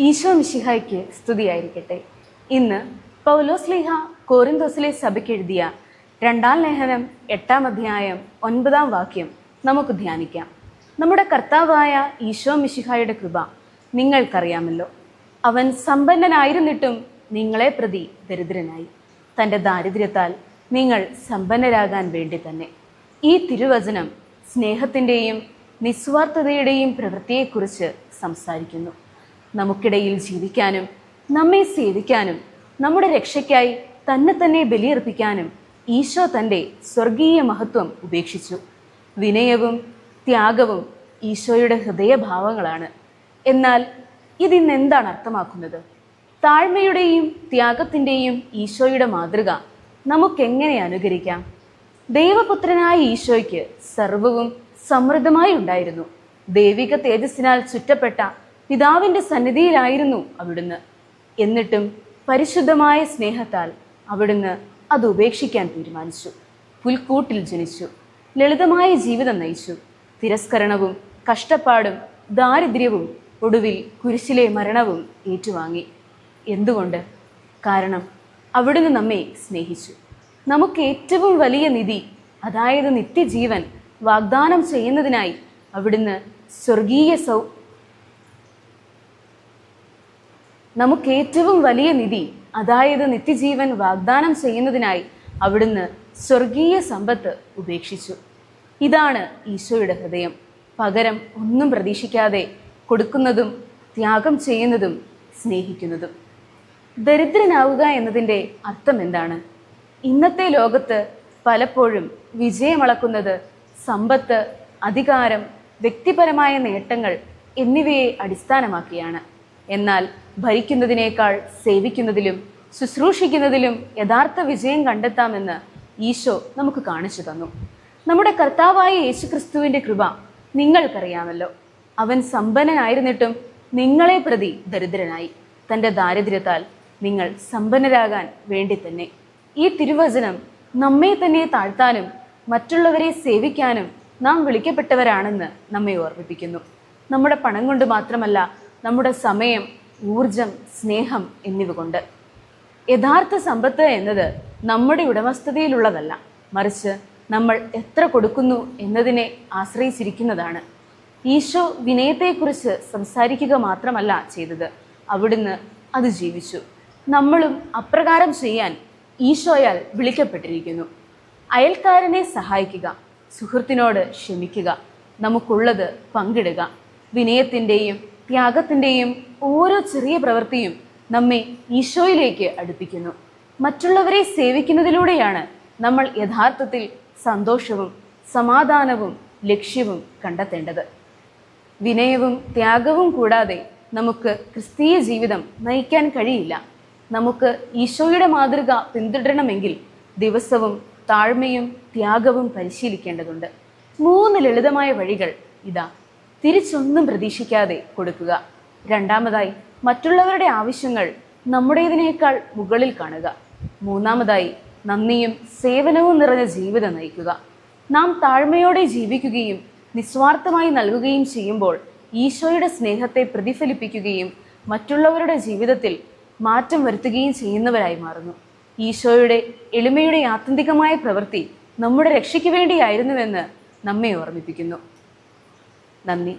ഈശോ മിശിഹായ്ക്ക് സ്തുതിയായിരിക്കട്ടെ. ഇന്ന് പൗലോസ് ലീഹ കോറിന്തോസിലെ സഭയ്ക്ക് എഴുതിയ രണ്ടാം ലേഖനം എട്ടാം അധ്യായം ഒൻപതാം വാക്യം നമുക്ക് ധ്യാനിക്കാം. നമ്മുടെ കർത്താവായ ഈശോ മിശിഹായുടെ കൃപ നിങ്ങൾക്കറിയാമല്ലോ. അവൻ സമ്പന്നനായിരുന്നിട്ടും നിങ്ങളെ പ്രതി ദരിദ്രനായി. തന്റെ ദാരിദ്ര്യത്താൽ നിങ്ങൾ സമ്പന്നരാകാൻ വേണ്ടി തന്നെ. ഈ തിരുവചനം സ്നേഹത്തിന്റെയും നിസ്വാർത്ഥതയുടെയും പ്രവൃത്തിയെക്കുറിച്ച് സംസാരിക്കുന്നു. നമുക്കിടയിൽ ജീവിക്കാനും നമ്മെ സേവിക്കാനും നമ്മുടെ രക്ഷയ്ക്കായി തന്നെ തന്നെ ബലിയർപ്പിക്കാനും ഈശോ തന്റെ സ്വർഗീയ മഹത്വം ഉപേക്ഷിച്ചു. വിനയവും ത്യാഗവും ഈശോയുടെ ഹൃദയഭാവങ്ങളാണ്. എന്നാൽ ഇതിന്ന് എന്താണ് അർത്ഥമാക്കുന്നത്? താഴ്മയുടെയും ത്യാഗത്തിന്റെയും ഈശോയുടെ മാതൃക നമുക്കെങ്ങനെ അനുകരിക്കാം? ദൈവപുത്രനായ ഈശോയ്ക്ക് സർവവും സമൃദ്ധമായി ഉണ്ടായിരുന്നു ദൈവിക തേജസ്സിനാൽ ചുറ്റപ്പെട്ട പിതാവിന്റെ സന്നിധിയിലായിരുന്നു അവിടുന്ന്. എന്നിട്ടും പരിശുദ്ധമായ സ്നേഹത്താൽ അവിടുന്ന് അത് ഉപേക്ഷിക്കാൻ തീരുമാനിച്ചു. പുൽക്കൂട്ടിൽ ജനിച്ചു. ലളിതമായ ജീവിതം നയിച്ചു. തിരസ്കരണവും കഷ്ടപ്പാടും ദാരിദ്ര്യവും ഒടുവിൽ കുരിശിലെ മരണവും ഏറ്റുവാങ്ങി. എന്തുകൊണ്ട്? കാരണം അവിടുന്ന് നമ്മെ സ്നേഹിച്ചു. നമുക്ക് ഏറ്റവും വലിയ നിധി അതായത് നിത്യജീവൻ വാഗ്ദാനം ചെയ്യുന്നതിനായി അവിടുന്ന് സ്വർഗീയ സൗ നമുക്ക് ഏറ്റവും വലിയ നിധി അതായത് നിത്യജീവൻ വാഗ്ദാനം ചെയ്യുന്നതിനായി അവിടുന്ന് സ്വർഗീയ സമ്പത്ത് ഉപേക്ഷിച്ചു. ഇതാണ് ഈശോയുടെ ഹൃദയം. പകരം ഒന്നും പ്രതീക്ഷിക്കാതെ കൊടുക്കുന്നതും ത്യാഗം ചെയ്യുന്നതും സ്നേഹിക്കുന്നതും. ദരിദ്രനാവുക എന്നതിന്റെ അർത്ഥം എന്താണ്? ഇന്നത്തെ ലോകത്ത് പലപ്പോഴും വിജയമളക്കുന്നത് സമ്പത്ത് അധികാരം വ്യക്തിപരമായ നേട്ടങ്ങൾ എന്നിവയെ അടിസ്ഥാനമാക്കിയാണ്. എന്നാൽ ഭരിക്കുന്നതിനേക്കാൾ സേവിക്കുന്നതിലും ശുശ്രൂഷിക്കുന്നതിലും യഥാർത്ഥ വിജയം കണ്ടെത്താമെന്ന് ഈശോ നമുക്ക് കാണിച്ചു തന്നു. നമ്മുടെ കർത്താവായ യേശുക്രിസ്തുവിന്റെ കൃപ നിങ്ങൾക്കറിയാമല്ലോ. അവൻ സമ്പന്നനായിരുന്നിട്ടും നിങ്ങളെ പ്രതി ദരിദ്രനായി. തന്റെ ദാരിദ്ര്യത്താൽ നിങ്ങൾ സമ്പന്നരാകാൻ വേണ്ടി തന്നെ. ഈ തിരുവചനം നമ്മെ തന്നെ താഴ്ത്താനും മറ്റുള്ളവരെ സേവിക്കാനും നാം വിളിക്കപ്പെട്ടവരാണെന്ന് നമ്മെ ഓർമ്മിപ്പിക്കുന്നു. നമ്മുടെ പണം കൊണ്ട് മാത്രമല്ല നമ്മുടെ സമയം ഊർജം സ്നേഹം എന്നിവ കൊണ്ട് യഥാർത്ഥ സമ്പത്ത് എന്നത് നമ്മുടെ ഉടമസ്ഥതയിലുള്ളതല്ല. മറിച്ച് നമ്മൾ എത്ര കൊടുക്കുന്നു എന്നതിനെ ആശ്രയിച്ചിരിക്കുന്നതാണ്. ഈശോ വിനയത്തെക്കുറിച്ച് സംസാരിക്കുക മാത്രമല്ല ചെയ്തത്. അവിടുന്ന് അത് ജീവിച്ചു. നമ്മളും അപ്രകാരം ചെയ്യാൻ ഈശോയാൽ വിളിക്കപ്പെട്ടിരിക്കുന്നു. അയൽക്കാരനെ സഹായിക്കുക സുഹൃത്തിനോട് ക്ഷമിക്കുക നമുക്കുള്ളത് പങ്കിടുക വിനയത്തിന്റെയും ത്യാഗത്തിന്റെയും ഓരോ ചെറിയ പ്രവൃത്തിയും നമ്മെ ഈശോയിലേക്ക് അടുപ്പിക്കുന്നു. മറ്റുള്ളവരെ സേവിക്കുന്നതിലൂടെയാണ് നമ്മൾ യഥാർത്ഥത്തിൽ സന്തോഷവും സമാധാനവും ലക്ഷ്യവും കണ്ടെത്തേണ്ടത്. വിനയവും ത്യാഗവും കൂടാതെ നമുക്ക് ക്രിസ്തീയ ജീവിതം നയിക്കാൻ കഴിയില്ല. നമുക്ക് ഈശോയുടെ മാതൃക പിന്തുടരണമെങ്കിൽ ദിവസവും താഴ്മയും ത്യാഗവും പരിശീലിക്കേണ്ടതുണ്ട്. മൂന്ന് ലളിതമായ വഴികൾ ഇതാ. തിരിച്ചൊന്നും പ്രതീക്ഷിക്കാതെ കൊടുക്കുക. രണ്ടാമതായി മറ്റുള്ളവരുടെ ആവശ്യങ്ങൾ നമ്മുടേതിനേക്കാൾ മുകളിൽ കാണുക. മൂന്നാമതായി നന്ദിയും സേവനവും നിറഞ്ഞ ജീവിതം നയിക്കുക. നാം താഴ്മയോടെ ജീവിക്കുകയും നിസ്വാർത്ഥമായി നൽകുകയും ചെയ്യുമ്പോൾ ഈശോയുടെ സ്നേഹത്തെ പ്രതിഫലിപ്പിക്കുകയും മറ്റുള്ളവരുടെ ജീവിതത്തിൽ മാറ്റം വരുത്തുകയും ചെയ്യുന്നവരായി മാറുന്നു. ഈശോയുടെ എളിമയുടെ ആത്യന്തികമായ പ്രവൃത്തി നമ്മുടെ രക്ഷയ്ക്ക് വേണ്ടിയായിരുന്നുവെന്ന് നമ്മെ ഓർമ്മിപ്പിക്കുന്നു. നന്ദി.